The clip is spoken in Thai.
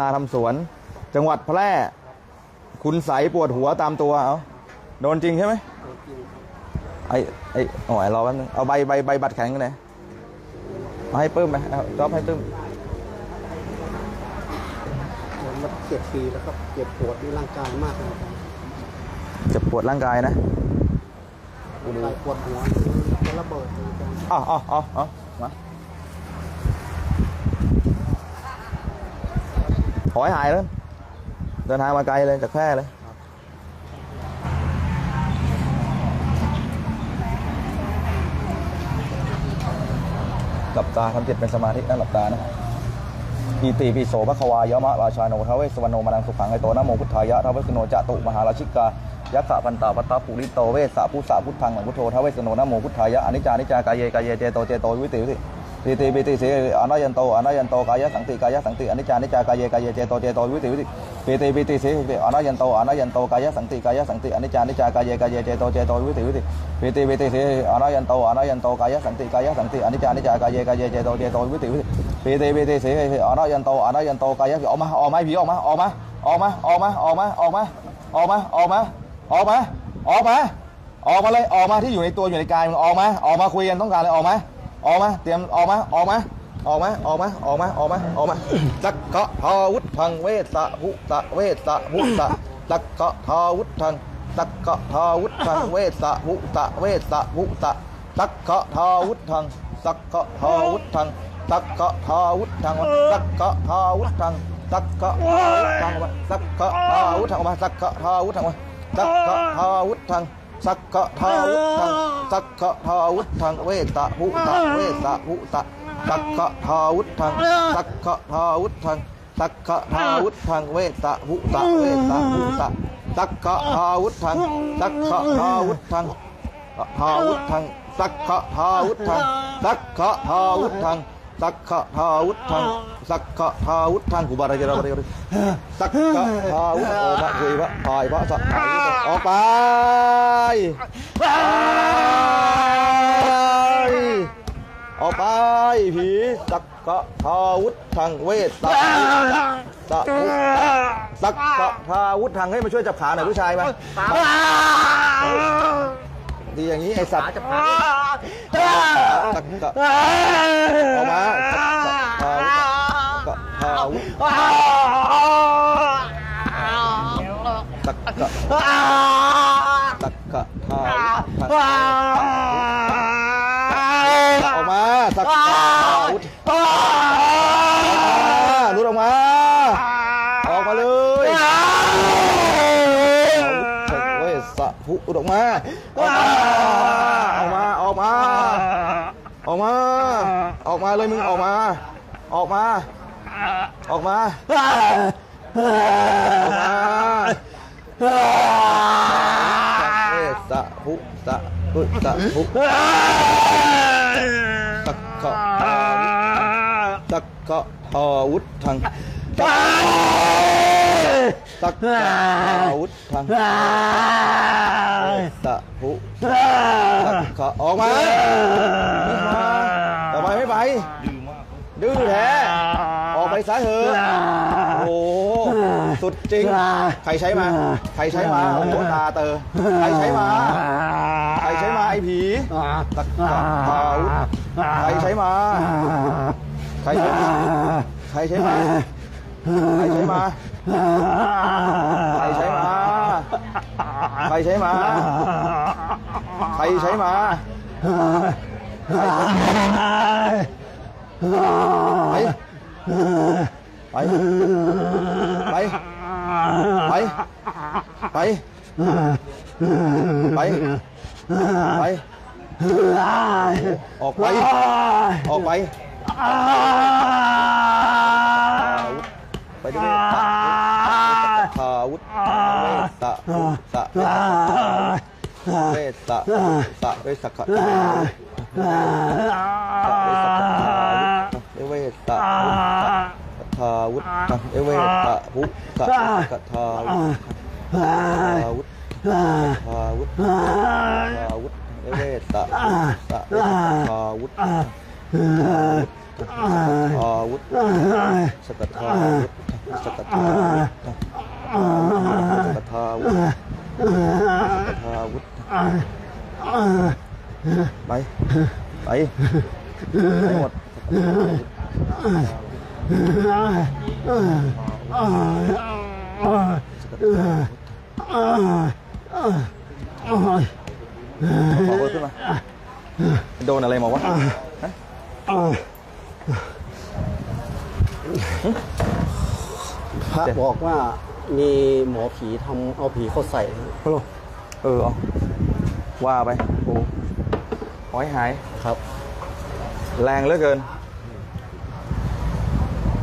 นาทำสวน จังหวัดแพร่ คุณใสยปวดหัวตามตัวเอาโดนจริงใช่ไหมไอ้ไอ้โอ้ยรอแป๊บนึงเอาใบใบใบบัตรแข็งกันไหนเอาให้ปื้มไหมเอาจอบให้ปื้มผมมาเจ็ดปีแล้วก็เจ็บปวดในร่างกายมากเลยครับเจ็บปวดร่างกายนะร่างกายปวดหัวจะระเบิดเลยครับเอ๋อาเอ๋อาเอามา ขอให้หายแล้วเดินทางมาไกลเลยจากแพร่เลยหลับตาทำจิตเป็นสมาธินั่งหลับตานะปีติปีโสภควายะมะราชาโนทวเวสวรรณโนมนังสุขังไอโตนะโมพุทธายะทเวสโนจตุมหาราชิกายักษะพันตาปัตตาปุริโตเวสสะพุสะพุทธังหลังพุทโธทเวสโนนะโมพุทธายะอนิจจานิจจากายเยกายเยเจโตเจโตวิติวิติ ปีติปีติเสอนายันโตอนายันโตกายะสังติกายะสังติอนิจจานิจจากายเยกายเยเจโตเจโตวิติวิติปีติปีติเสอนายันโตอนายันโตกายะสังติกายะสังติอนิจจานิจจากายเยกายเยเจโตเจโตวิติวิติปีติปีติเสอนายันโตอนายันโตกายะสังติกายะสังติอนิจจานิจจากายเยกายเยเจโตเจโตวิติวิติปีติปีติเสอนายันโตอนายันโตกายะออกมาออกมาผีออกมาออกมาออกมาออกมาออกมาออกมาออกมาออกมาออกมาออกมาออกมาเลยออกมาที่อยู่ในตัวอยู่ในกายมันออกมาออกมาคุยกันต้องการอะไรออกมา ออกมา เตรียมออกมา ออกมา ออกมา ออกมา ออกมา ออกมา ออกมาตักกะทาวุธังเวสะภุตะเวสะภุตะตักกะทาวุธังตักกะทาวุธังเวสะภุตะเวสะภุตะตักกะทาวุธังตักกะทาวุธังตักกะทาวุธังตักกะทาวุธังตักกะทาวุธังตักกะทาวุธังมาตักกะทาวุธังมาตักกะทาวุธัง สักกะทาวุธังสักกะทาวุธังเวตะภุตะเวตะภุตะสักกะทาวุธังสักกะทาวุธังสักกะทาวุธังเวตะภุตะเวตะภุตะสักกะทาวุธังสักกะทาวุธังทาวุธังสักกะทาวุธังสักกะทาวุธัง สักกะทาวุธังสักกะทาวุธังกุบาระเจระบริสักกะทาวุฒโอมะคุยวะพายพระสักออกไปออกไปผีสักกะทาวุธทางเวทสะสะพุสักกะทาวุธทางให้มาช่วยจับขาหน่อยผู้ชายมาดีอย่างนี้ไอสัตว์จับขาสักกะออกมาาวุธสักกะสักกะทาวุธทางออกมาสักกะทาวุธออกมาลุดออกมา ออกมาเลยเว้ยสะพุอุดออกมา ออกมา ออกมา ออกมา ออกมาเลยมึงออกมา ออกมา ออกมาออกมาเว้ยสะพุสะพุสะพุสักกะทาวุธตักกะทาวุธทางตักกะทาวุธทางตะหุตักกะออกมาไม่มาทำไมไม่ไปดื้อแท้ ออกไปซะเถอะโอ้โหสุดจริง ใครใช้มา ใครใช้มาโอ้โหตาเตอใครใช้มา ใครใช้มาไอ้ผีตักกะทาวุธใครใช้มา ใครใช้มา ใครใช้มา ใครใช้มา ใครใช้มา ใครใช้มา ใครใช้มาไป ไป ไป ไป ไป ไป ไป ออกไป ออกไป ไปด้วยทาวุธเวสะพุสะเวสะสะเวสะขะเวเวสะทา วุธเวสะพุสะกะทาวุธทาวุธทาวุธทาวุธเวสะสะเวสะทาวุธทอาวุธสกัดทาวุธสกัดทาวุธสกัดทาวุธสกทาวุธไปไปไปหมด ขอเบอร์ขึ้นมา โดนอะไรมาวะฮะพระบอกว่ามีหมอผีทำเอาผีเข้าใส่เออเอาว่าไป โอ้ขอให้หาย ครับ แรงเหลือเกิน